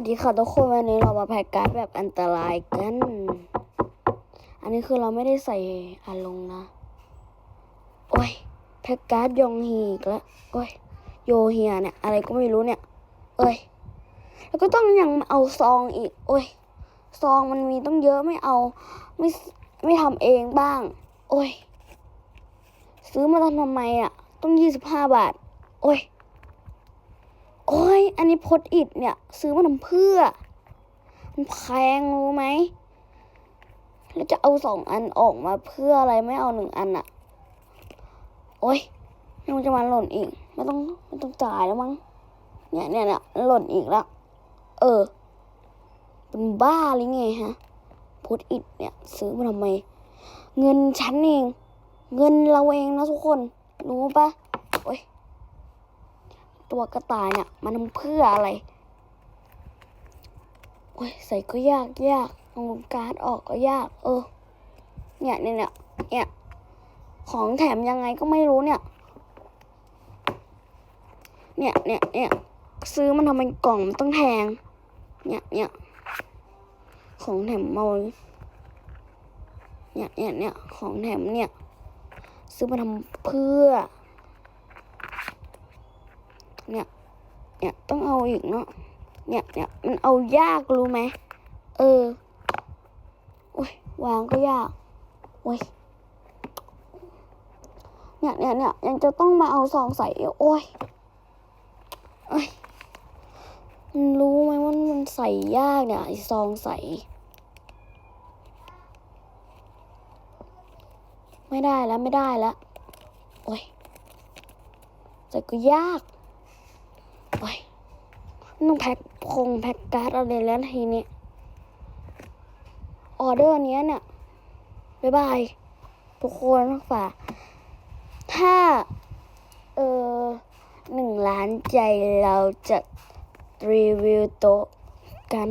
วัสดีค่ะทุกคนวันนี้เรามาแพ็กการ์ดแบบอันตรายกัน อันนี้คือเราไม่ได้ใส่อาลงนะ โอ้ยแพ็กการ์ดยองฮีอีกแล้วโอ้ยโยเฮียเนี่ย อะไรก็ไม่รู้เนี่ย เอ้ย แล้วก็ต้องยังมาเอาซองอีก โอ้ย ซองมันมีต้องเยอะไม่เอา ไม่ไม่ทำเองบ้าง โอ้ย ซื้อมาทำไมอะ ต้องยี่สิบห้าบาท โอ้ย อ้ยอันนี้พดอิดเนี่ย ซื้อมาทำเพื่อ มันแพงรู้ไหม แล้วจะเอาสองอันออกมาเพื่ออะไรไม่เอาหนึ่งอันอะโอ้ยมันจะมาหล่นอีก ไม่ต้องไม่ต้องจ่ายแล้วมั้ง เนี่ยเนี่ยเนี่ยหล่นอีกแล้ว เออ เป็นบ้าหรือไงฮะพดอิดเนี่ย ซื้อมาทำไม เงินฉันเอง เงินเราเองนะทุกคน รู้ปะโอ้ย ตัวกระต่ายเนี่ยมันเพื่ออะไรโอ้ยใส่ก็ยากยากเอาการ์ดออกก็ยาก เออ เนี่ยเนี่ยเนี่ยเนี่ยของแถมยังไงก็ไม่รู้เนี่ย เนี่ยเนี่ยเนี่ยซื้อมันทำเป็นกล่องมันต้องแพงเนี่ยเนี่ยของแถมมาเนี่ยเนี่ยเนี่ยของแถมเนี่ย ซื้อมาทำเพื่อ เนี่ย เนี่ยต้องเอาอีกเนาะ เนี่ยเนี่ยมันเอายากรู้ไหม เออ โอ้ยวางก็ยาก โอ้ย เนี่ยเนี่ยเนี่ยยังจะต้องมาเอาซองใส่โอ้ยเอ้ยมันรู้ไหมว่ามันใส่ยากเนี่ยไอซองใส่ไม่ได้แล้วไม่ได้แล้ว โอ้ยใส่ก็ยาก โอ้ยต้องแพ็คคงแพ็คการ์ดอะไรแล้วทีนี้ออเดอร์เนี้ยเนี่ยบ๊ายบายทุกคนฝากถ้า เออหนึ่งล้านใจเราจะรีวิวโต๊ะกัน